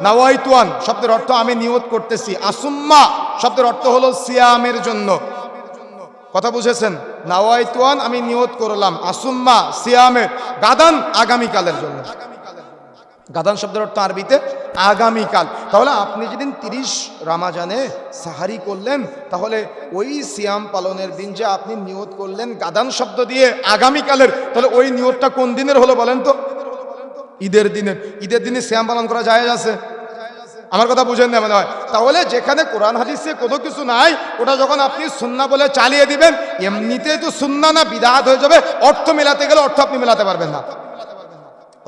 নাওয়াইতুয়ান, শব্দের অর্থ আমি নিয়ত করতেছি। আসুম্মা, শব্দের অর্থ হলো সিয়ামের জন্য। কথা বুঝেছেন? নাওয়াইতুয়ান আমি নিয়ত করলাম। আসুম্মা সিয়ামের গাদান, আগামীকালের জন্য। গাদান শব্দের অর্থ আরবিতে আগামীকাল। তাহলে আপনি যেদিন তিরিশ রামাজানে সাহারি করলেন, তাহলে ওই সিয়াম পালনের দিন যে আপনি নিয়ত করলেন গাদান শব্দ দিয়ে আগামীকালের, তাহলে ওই নিয়তটা কোন দিনের হলো বলেন তো? ঈদের দিনে ঈদের দিনে শ্যাম পালন করা যায় আছে। আমার কথা বুঝেন না, মনে হয়। তাহলে যেখানে কোরআন, হাদিসে কোনো কিছু নাই, ওটা যখন আপনি সুন্না বলে চালিয়ে দিবেন, এমনিতেই তো সুন্না না, বিদাত হয়ে যাবে, অর্থ মেলাতে গেলে অর্থ আপনি মেলাতে পারবেন না।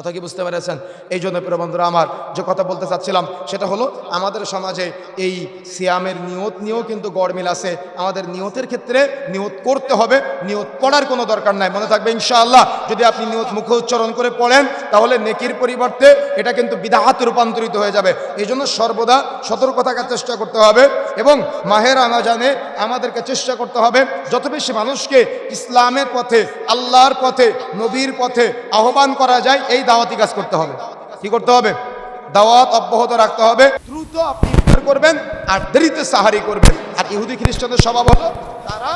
কথা কি বুঝতে পেরেছেন? এই জন্য প্রিয় বন্ধুরা আমার যে কথা বলতে চাচ্ছিলাম, সেটা হলো আমাদের সমাজে এই সিয়ামের নিয়ত নিয়েও কিন্তু গড়মিল আছে। আমাদের নিয়তের ক্ষেত্রে নিয়ত করতে হবে, নিয়ত পড়ার কোনো দরকার নাই। মনে থাকবে ইনশাআল্লাহ, যদি আপনি নিয়ত মুখ উচ্চারণ করে পড়েন, তাহলে নেকির পরিবর্তে এটা কিন্তু বিদাহাতে রূপান্তরিত হয়ে যাবে। এই জন্য সর্বদা সতর্ক থাকার চেষ্টা করতে হবে এবং মাহের আনাজানে আমাদেরকে চেষ্টা করতে হবে, যত বেশি মানুষকে ইসলামের পথে, আল্লাহর পথে, নবীর পথে আহ্বান করা যায়, এই দাওয়াতি কাজ করতে হবে। কি করতে হবে? দাওয়াত অব্যাহত রাখতে হবে। দ্রুত আপনি ইফতার করবেন আর দেরিতে সাহারি করবেন। আর ইহুদি খ্রিস্টানদের স্বভাব হলো, তারা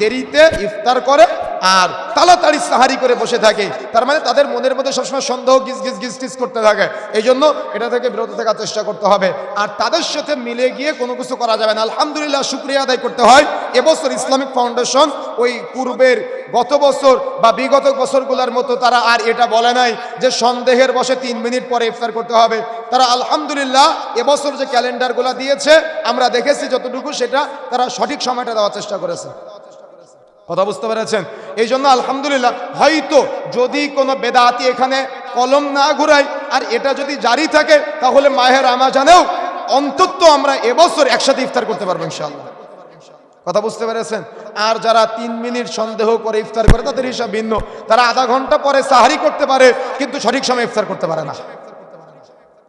দেরিতে ইফতার করে আর তাড়াতাড়ি সাহারি করে বসে থাকে। তার মানে তাদের মনের মধ্যে সবসময় সন্দেহ, গিজ গিজ গিজ গিজ করতে থাকে। এই জন্য এটা থেকে বিরত থাকার চেষ্টা করতে হবে। আর তাদের সাথে মিলে গিয়ে কোনো কিছু করা যাবে না। আলহামদুলিল্লাহ, শুক্রিয়া আদায় করতে হয়। এবছর ইসলামিক ফাউন্ডেশন ওই পূর্বের গত বছর বা বিগত বছরগুলোর মতো তারা আর এটা বলে নাই যে সন্দেহের বসে তিন মিনিট পরে ইফতার করতে হবে। তারা আলহামদুলিল্লাহ এবছর যে ক্যালেন্ডারগুলো দিয়েছে, আমরা দেখেছি যতটুকু সেটা তারা সঠিক সময়টা দেওয়ার চেষ্টা করেছে। কথা বুঝতে পেরেছেন? এই জন্য আলহামদুলিল্লাহ, হয়তো যদি কোনো বেদাতি এখানে কলম না ঘুরায়, আর এটা যদি জারি থাকে, তাহলে মাহের আমাজানেও অন্তত আমরা এবছর একসাথে ইফতার করতে পারব ইনশাআল্লাহ। কথা বুঝতে পেরেছেন? আর যারা তিন মিনিট সন্দেহ করে ইফতার করে, তাদের হিসাব ভিন্ন। তারা আধা ঘণ্টা পরে সাহারি করতে পারে, কিন্তু সঠিক সময় ইফতার করতে পারে না।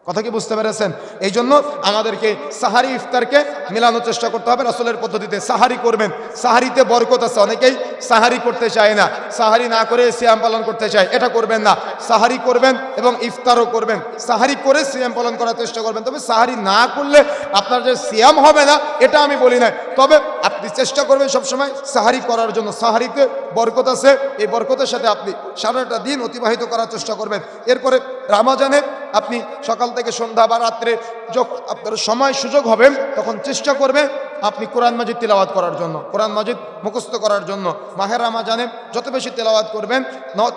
কথা কি বুঝতে পেরেছেন? এই জন্য আমাদেরকে সাহারি ইফতারকে মেলানোর চেষ্টা করতে হবে রাসুলের পদ্ধতিতে। সাহারি করবেন। সাহারিতে বরকত আছে। অনেকেই সাহারি করতে চায় না। সাহারি না করে সিয়াম পালন করতে চায়। এটা করবেন না। সাহারি করবেন এবং ইফতারও করবেন। সাহারি করে সিয়াম পালন করার চেষ্টা করবেন। তবে সাহারি না করলে আপনার যে সিয়াম হবে না, এটা আমি বলি না তবে আপনি চেষ্টা করবেন সবসময় সাহারি করার জন্য। সাহারিতে বরকত আছে। এই বরকতের সাথে আপনি সারাটা দিন অতিবাহিত করার চেষ্টা করবেন। এরপরে রামাজানে আপনি সকাল থেকে সন্ধ্যা বা রাত্রে যখন আপনার সময় সুযোগ হবে, তখন চেষ্টা করবেন আপনি কোরআন মাজিদ তেলাওয়াত করার জন্য, কোরআন মাজিদ মুখস্থ করার জন্য। মাহের রামাজানে যত বেশি তেলাওয়াত করবেন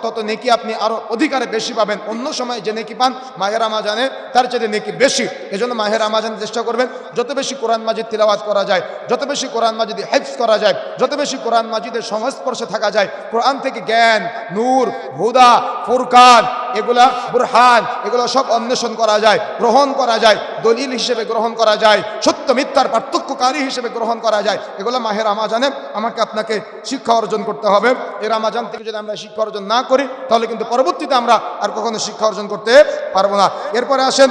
তত নেকি আপনি আরও অধিকারে বেশি পাবেন। অন্য সময় যে নেকি পান মাহের রামাজানে তার চেয়ে নেকি বেশি। এজন্য মাহের রামাজানে চেষ্টা করবেন, যত বেশি কোরআন মাজিদ তিলাওয়াত করা যায়, যত বেশি কোরআন মাজিদ হেফজ করা যায়, যত বেশি কোরআন মাজিদের সংস্পর্শে থাকা যায়, কোরআন থেকে জ্ঞান, নূর, হুদা, ফুরকান এগুলা বুরহান, এগুলো সব অন্বেষণ করা যায়, গ্রহণ করা যায়, দলিল হিসেবে গ্রহণ করা যায়, সত্য মিথ্যার পার্থক্যকারী হিসেবে গ্রহণ করা যায়। এগুলো মাহের আমাজানে আমাকে আপনাকে শিক্ষা অর্জন করতে হবে। এর আমাজান থেকে যদি আমরা শিক্ষা অর্জন না করি, তাহলে কিন্তু পরবর্তীতে আমরা আর কখনো শিক্ষা অর্জন করতে পারব না। এরপরে আসেন